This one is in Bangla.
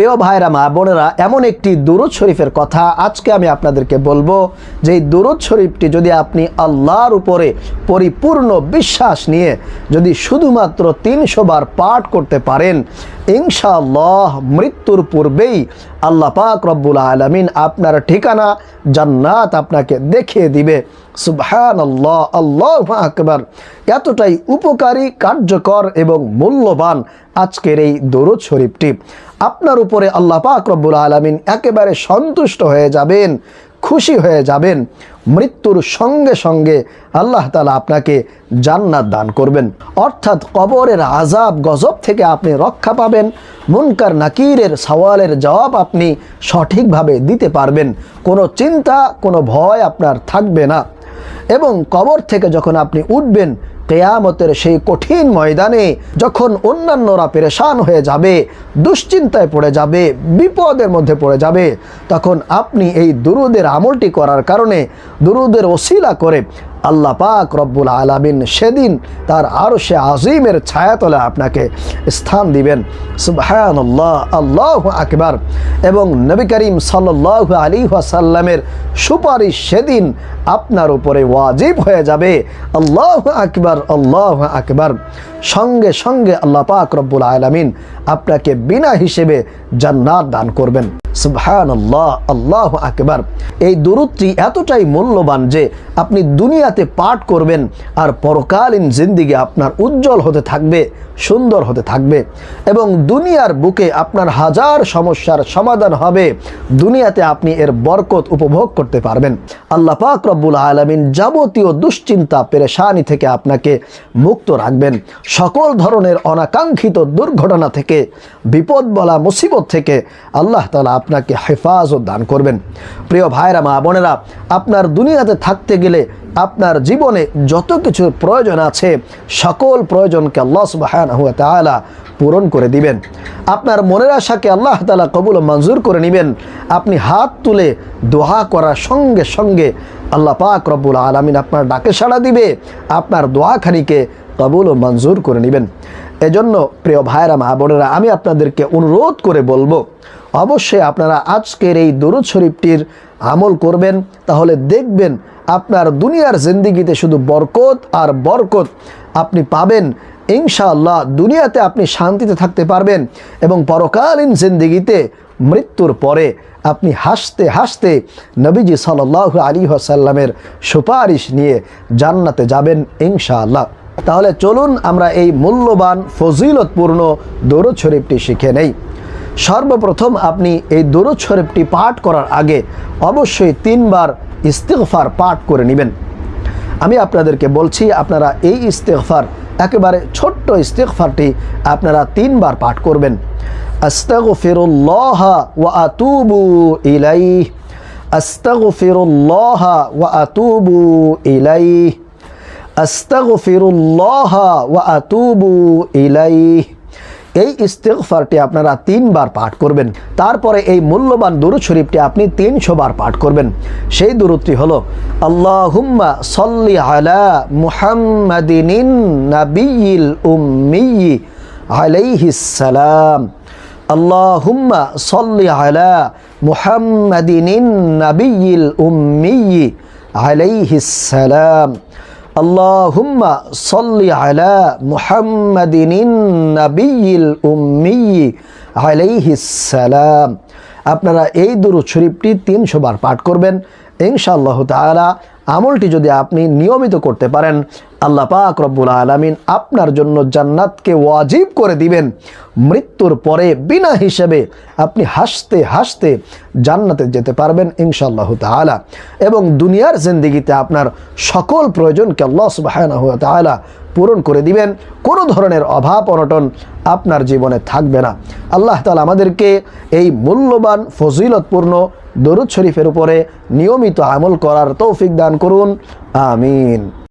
প্রিয় ভাইরা, মা বোনেরা, এমন একটি দুরুদ শরীফের কথা আজকে আমি আপনাদেরকে বলব। যে এই দুরুদ শরীফটি যদি আপনি আল্লাহর উপরে পরিপূর্ণ বিশ্বাস নিয়ে যদি শুধুমাত্র তিনশো বার পাঠ করতে পারেন ইনশাআল্লাহ মৃত্যুর পূর্বেই আল্লাহ পাক রব্বুল আলমিন আপনার ঠিকানা জান্নাত আপনাকে দেখিয়ে দিবে। সুবহান আল্লাহ আল্লাহ আকবার। এতটাই উপকারী, কার্যকর এবং মূল্যবান আজকের এই দরুদ শরীফটি। আপনার উপরে আল্লাহ পাক রব্বুল আলমিন একেবারে সন্তুষ্ট হয়ে যাবেন। খুশি হয়ে যাবেন। মৃত্যুর সঙ্গে সঙ্গে আল্লাহ তালা আপনাকে জান্নাত দান করবেন। অর্থাৎ কবরের আজাব গজব থেকে আপনি রক্ষা পাবেন। মুনকার নাকিরের সওয়ালের জবাব আপনি সঠিকভাবে দিতে পারবেন। কোনো চিন্তা, কোনো ভয় আপনার থাকবে না। এবং কবর থেকে যখন আপনি উঠবেন কেয়ামতের সেই কঠিন ময়দানে যখন অন্যান্যরা পেরেশান হয়ে যাবে, দুশ্চিন্তায় পড়ে যাবে, বিপদের মধ্যে পড়ে যাবে, তখন আপনি এই দুরুদের আমলটি করার কারণে দুরুদের ওসিলা করে আল্লাহ পাক রব্বুল আলামিন সেদিন তার আরও সে আজিমের ছায়াতলে আপনাকে স্থান দিবেন। সুবহান আল্লাহ আল্লাহ আকবার। এবং নবী করিম সাল্লাহ আলী ওয়াসাল্লামের সুপারিশ সেদিন আপনার উপরে ওয়াজিব হয়ে যাবে। আল্লাহ আকবার আল্লাহ আকবার। সঙ্গে সঙ্গে আল্লাহ পাক রব্বুল আলামিন আপনাকে বিনা হিসেবে জান্নাত দান করবেন। সুবহান আল্লাহ আল্লাহ আকবার। এই দূরত্বটি এতটাই মূল্যবান যে আপনি দুনিয়াতে পাঠ করবেন আর পরকালীন জিন্দিগি আপনার উজ্জ্বল হতে থাকবে, সুন্দর হতে থাকবে এবং দুনিয়ার বুকে আপনার হাজার সমস্যার সমাধান হবে। দুনিয়াতে আপনি এর বরকত উপভোগ করতে পারবেন। আল্লাহ পাক রব্বুল আলমিন যাবতীয় দুশ্চিন্তা, পেরেশানি থেকে আপনাকে মুক্ত রাখবেন। সকল ধরনের অনাকাঙ্ক্ষিত দুর্ঘটনা থেকে, বিপদ বলা মুসিবত থেকে আল্লাহ তালা আপনাকে হেফাজত দান করবেন। প্রিয় ভাইরা, মা বোনেরা, আপনার দুনিয়াতে থাকতে গেলে আপনার জীবনে যত কিছু প্রয়োজন আছে, সকল প্রয়োজনকে আল্লাহ সুবাহান হুয়া পূরণ করে দিবেন। আপনার মনের আশাকে আল্লাহ তালা কবুল মঞ্জুর করে নেবেন। আপনি হাত তুলে দোহা করার সঙ্গে সঙ্গে আল্লাহ পাক রব্বুল আলমিন আপনার ডাকে সাড়া দিবে, আপনার দোয়াখানিকে কবুল ও মঞ্জুর করে নেবেন। এজন্য প্রিয় ভাইরা, মা বোনেরা, আমি আপনাদেরকে অনুরোধ করে বলব অবশ্যই আপনারা আজকের এই দরুদ শরীফটির আমল করবেন, তাহলে দেখবেন আপনার দুনিয়ার জিন্দিগিতে শুধু বরকত আর বরকত আপনি পাবেন। ইনশাআল্লাহ দুনিয়াতে আপনি শান্তিতে থাকতে পারবেন এবং পরকালীন জিন্দিগিতে মৃত্যুর পরে আপনি হাসতে হাসতে নবীজি সাল্লাহ আলী আসাল্লামের সুপারিশ নিয়ে জান্নাতে যাবেন ইনশাআল্লাহ। তাহলে চলুন আমরা এই মূল্যবান ফজিলতপূর্ণ দরুদ শরীফটি শিখে নেই। সর্বপ্রথম আপনি এই দরুদ শরীফটি পাঠ করার আগে অবশ্যই তিনবার ইস্তেগফার পাঠ করে নেবেন। আমি আপনাদেরকে বলছি, আপনারা এই ইস্তেগফার, একেবারে ছোট্ট ইস্তেগফারটি আপনারা তিনবার পাঠ করবেন। আস্তাগফিরুল্লাহ ওয়া আতুবু ইলাইহ। আস্তাগফিরুল্লাহ ওয়া আতুবু ইলাইহ। আস্তাগফিরুল্লাহ ওয়া আতুবু ইলাইহ। এই ইস্তেগফারটি আপনারা তিনবার পাঠ করবেন। তারপরে এই মূল্যবান দুরুদ শরীফটি আপনি তিনশো বার পাঠ করবেন। সেই দুরুদটি হলো, আল্লাহুম্মা সল্লি আলা মুহাম্মাদিনিন নাবিয়িল উম্মিয়ি আলাইহিস সালাম। আল্লাহুম্মা সল্লি আলা মুহাম্মাদিনিন নাবিয়িল উম্মিয়ি আলাইহিস সালাম। আল্লাহুম্মা সল্লি আলা মুহাম্মাদিনিন নাবিয়িল উম্মি আলাইহিস সালাম। আপনারা এই দুরুদ শরীফটি তিনশো বার পাঠ করবেন। ইনশাআল্লাহ তাআলা আমলটি যদি আপনি নিয়মিত করতে পারেন, আল্লাহ পাক রব্বুল আলমিন আপনার জন্য জান্নাতকে ওয়াজিব করে দিবেন। মৃত্যুর পরে বিনা হিসেবে আপনি হাসতে হাসতে জান্নাতে যেতে পারবেন ইনশাআল্লাহ তালা এবং দুনিয়ার জিন্দিগিতে আপনার সকল প্রয়োজনকে আল্লাহ সুবাহানাহ তালা পূরণ করে দিবেন। কোনো ধরনের অভাব, অনটন আপনার জীবনে থাকবে না। আল্লাহ তালা আমাদেরকে এই মূল্যবান, ফজিলতপূর্ণ দরুদ শরীফের উপরে নিয়মিত আমল করার তৌফিক দান করুন। আমিন।